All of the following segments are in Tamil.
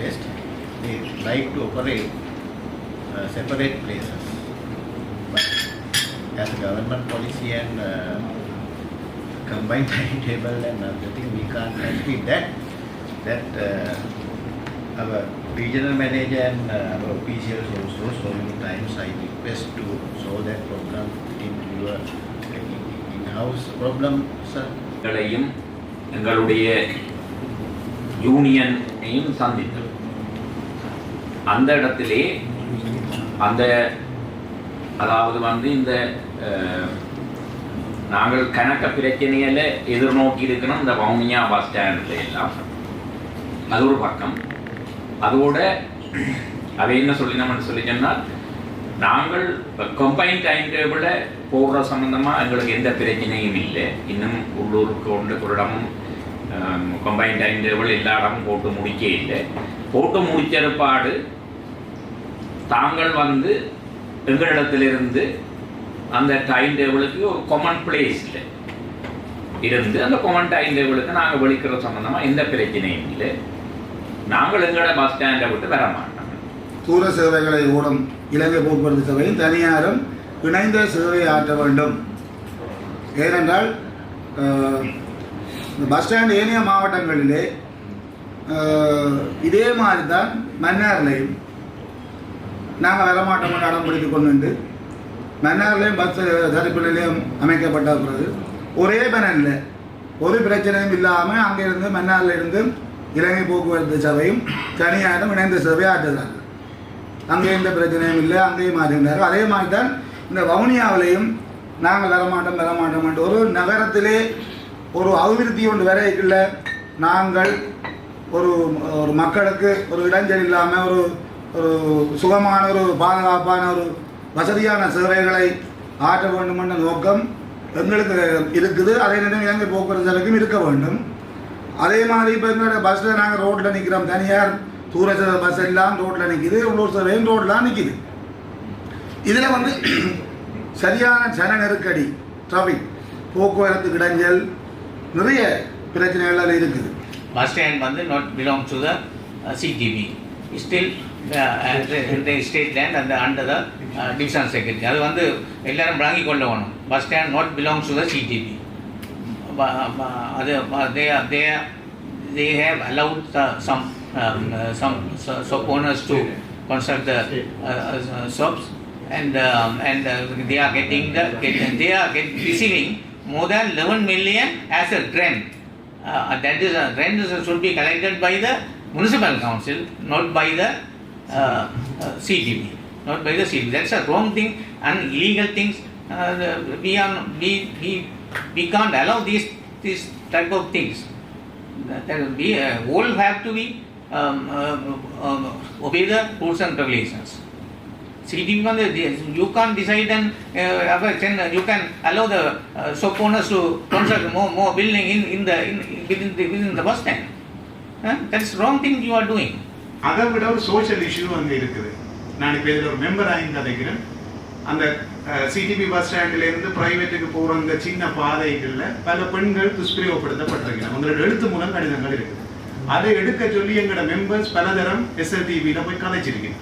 West, they like to operate uh, separate places. But as a government policy and uh, combined timetable and everything, we can't achieve that. That uh, our regional manager and uh, our officials also so many times I request to solve that problem into your uh, in-house problem, sir. எங்களையும் எங்களுடைய யூனியனையும் சந்தித்தோம் அந்த இடத்திலே அந்த அதாவது வந்து இந்த நாங்கள் கணக்க பிரச்சனையில எதிர்நோக்கி இருக்கணும் இந்த வவுனியா பஸ் ஸ்டாண்டில் எல்லாம். அது ஒரு பக்கம். அதோட அதை என்ன சொல்லினோம்னு சொல்லி சொன்னால் நாங்கள் கம்பைன் டைம் டேபிளை போடுற சம்மந்தமாக எங்களுக்கு எந்த பிரச்சனையும் இல்லை. இன்னும் உள்ளூருக்கு ஒன்று ஒரு இடமும் கம்பைன் டைம் டேபிள் எல்லா இடமும் போட்டு முடிக்க இல்லை. போட்டு முடிச்சற்பாடு தாங்கள் வந்து எங்களிடத்திலிருந்து அந்த டைம் டேபிளுக்கு ஒரு கொமன் பிளேஸில் இருந்து அந்த கொமன் டைம் டேபிளுக்கு நாங்கள் வெளிக்கிற சம்மந்தமாக எந்த பிரச்சனையும் இல்லை. நாங்கள் எங்களோட பஸ் ஸ்டாண்டை விட்டு வர மாட்டோம். தூர சேவைகளை ஓடும் இலங்கை போக்குவரத்து சபையும் தனியாரும் இணைந்த சேவை ஆற்ற வேண்டும். ஏனென்றால் இந்த பஸ் ஸ்டாண்ட் ஏனைய மாவட்டங்களிலே இதே மாதிரி தான் மன்னார்லையும் நாங்கள் வரமாட்டோம் என்று அடம் கொண்டு மன்னார்லையும் பஸ் தடுப்பிலையும் நிலையம் அமைக்கப்பட்ட பிறகு ஒரே பனனில் ஒரு பிரச்சனையும் இல்லாமல் அங்கிருந்து மன்னார்ல இருந்து இலங்கை போக்குவரத்து சபையும் தனியாரும் இணைந்த சபையை ஆற்றுகிறாங்க அங்கே எந்த பிரச்சனையும் இல்லை அங்கேயும் மாற்றினார்கள் அதே மாதிரி தான் இந்த வவுனியாவிலையும் நாங்கள் வரமாட்டோம் வரமாட்டோம் என்று ஒரு நகரத்திலே ஒரு அபிவிருத்தி ஒன்று வரைக்குள்ள நாங்கள் ஒரு ஒரு மக்களுக்கு ஒரு இடைஞ்சல் இல்லாமல் ஒரு ஒரு சுகமான ஒரு பாதுகாப்பான ஒரு வசதியான சேவைகளை ஆற்ற வேண்டும் என்ற நோக்கம் எங்களுக்கு இருக்குது. அதே நேரம் இலங்கை போக்குவரத்து சபைக்கும் இருக்க வேண்டும். அதே மாதிரி இப்போ எங்களோட பஸ்ஸில் நாங்கள் ரோட்டில் நிற்கிறோம் தனியார் தூர பஸ் எல்லாம் ரோட்டில் நிற்கிது உள்ளூர் சேவையும் ரோட்லாம் நிற்கிது இதில் வந்து சரியான ஜன நெருக்கடி டிராஃபிக் போக்குவரத்து இடைஞ்சல் நிறைய பிரச்சனைகள் இருக்குது. பஸ் ஸ்டாண்ட் வந்து not belong to the CDP CTV. Still uh, in the state land and the, under the uh, division secretary. அது வந்து எல்லாரும் விளங்கி கொள்ள வேணும் bus stand not belongs to the CTB அது they they they have allowed the, some um, uh, some so- shop owners to construct the uh, uh, shops and um, and uh, they are getting the get, they are get, receiving more than 11 million as a rent uh, that is a rent is, should be collected by the municipal council, not by the uh, uh CGB, not by the CGB. That's a wrong thing and illegal things. Uh, we are we, we we can't allow these these type of things. That we uh, all have to be um, uh, um, obey the rules and regulations. CGB uh, you can't decide and uh, uh, you can allow the uh, shop owners to construct more more building in in the in, within the within the bus stand. That's wrong thing you are doing அதை விட ஒரு சோஷியல் இஷ்யூ அங்கே இருக்குது. நான் இப்போ இதில் ஒரு மெம்பர் ஆகி கதைக்கிறேன் அந்த சிடிபி பஸ் ஸ்டாண்ட்ல இருந்து பிரைவேட்டுக்கு போகிற அந்த சின்ன பாதைகளில் பல பெண்கள் துஷ்பிரயோகப்படுத்தப்பட்டிருக்கிறாங்க. உங்களோட எழுத்து மூலம் கடிதங்கள் இருக்குது. அதை எடுக்க சொல்லி எங்களோட மெம்பர்ஸ் பலதரம் எஸ்எல்டிவியில் போய் கதைச்சிருக்கேன்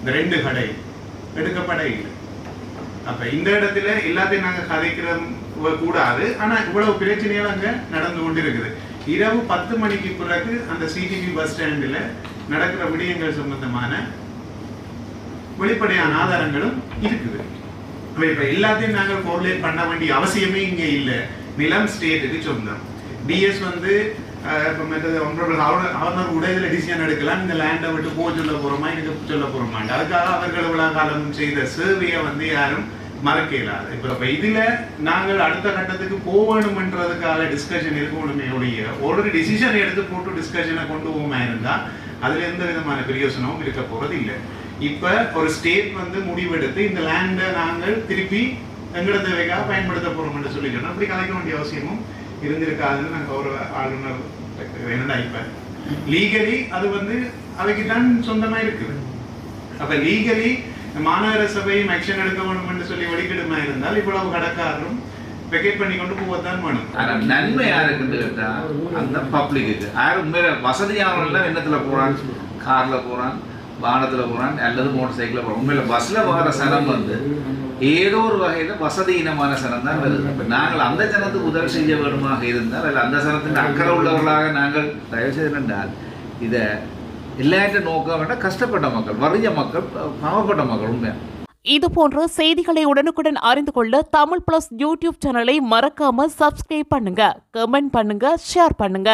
இந்த ரெண்டு கடை எடுக்கப்பட இல்லை. அப்ப இந்த இடத்துல எல்லாத்தையும் நாங்க கதைக்கிற கூடாது ஆனா இவ்வளவு பிரச்சனைகள் அங்க நடந்து கொண்டு இருக்குது இரவு பத்து மணிக்கு பிறகு அந்த சிடிபி பஸ் ஸ்டாண்டில் நடக்கிற விடயங்கள் சம்பந்தமான வெளிப்படையான ஆதாரங்களும் இருக்குது. இப்ப எல்லாத்தையும் நாங்கள் கோர்லேட் பண்ண வேண்டிய அவசியமே இங்க இல்ல. நிலம் ஸ்டேட்டுக்கு சொந்தம். டிஎஸ் வந்து அஹ், மற்றது அவர் உடையில டிசிஷன் எடுக்கலாம். இந்த லேண்டை விட்டு போக சொல்ல போறோமா எனக்கு சொல்ல போறோமா அதுக்காக அவர்கள் இவ்வளவு காலம் செய்த சேவையை வந்து யாரும் மறக்க இயலாது இப்ப இப்ப இதுல நாங்கள் அடுத்த கட்டத்துக்கு போகணும்ன்றதுக்காக டிஸ்கஷன் இருக்கணுமே ஒழிய ஒரு டிசிஷன் எடுத்து போட்டு டிஸ்கஷனை கொண்டு போமா இருந்தா அதுல எந்த விதமான பிரயோசனமும் இருக்க போறது இல்லை. இப்ப ஒரு ஸ்டேட் வந்து முடிவெடுத்து இந்த லேண்டை நாங்கள் திருப்பி எங்கட தேவைக்காக பயன்படுத்த போறோம் என்று சொல்லி சொன்னோம் அப்படி கலைக்க வேண்டிய அவசியமும் இருந்திருக்காதுன்னு நான் கௌரவ ஆளுநர் என்னடா இப்ப லீகலி அது வந்து அவைக்கு தான் சொந்தமா இருக்குது. அப்ப லீகலி மாநகர சபையும் ஆக்ஷன் எடுக்க வேண்டும் என்று சொல்லி வெளிக்கிடுமா இருந்தால் இவ்வளவு கடக்காரரும் வெக்கேட் பண்ணி கொண்டு போகத்தான் வேணும். ஆனா நன்மை யாருக்குன்னு கேட்டா அந்த பப்ளிக்கு யாரும் உண்மையில வசதியானவர்கள் எண்ணத்துல போறான்? காரில் போகிறான் வாகனத்தில் போகிறான் அல்லது மோட்டர் சைக்கிளில் போகிறான் உண்மையில் பஸ்ஸில் வர சனம் வந்து ஏதோ ஒரு வகையில் வசதியினமான சனம் தான் வருது. இப்போ நாங்கள் அந்த ஜனத்துக்கு உதவி செய்ய வேணுமாக இருந்தால் அல்ல அந்த சனத்தின் அக்கறை உள்ளவர்களாக நாங்கள் தயவு செய்தால் இதை எல்லார்ட்டும் நோக்க வேண்டாம் கஷ்டப்பட்ட மக்கள் வறிய மக்கள் பாவப்பட்ட மக்கள் உண்மையாக இதுபோன்ற செய்திகளை உடனுக்குடன் அறிந்து கொள்ள தமிழ் பிளஸ் யூடியூப் சேனலை மறக்காம சப்ஸ்கிரைப் பண்ணுங்க கமெண்ட் பண்ணுங்க ஷேர் பண்ணுங்க.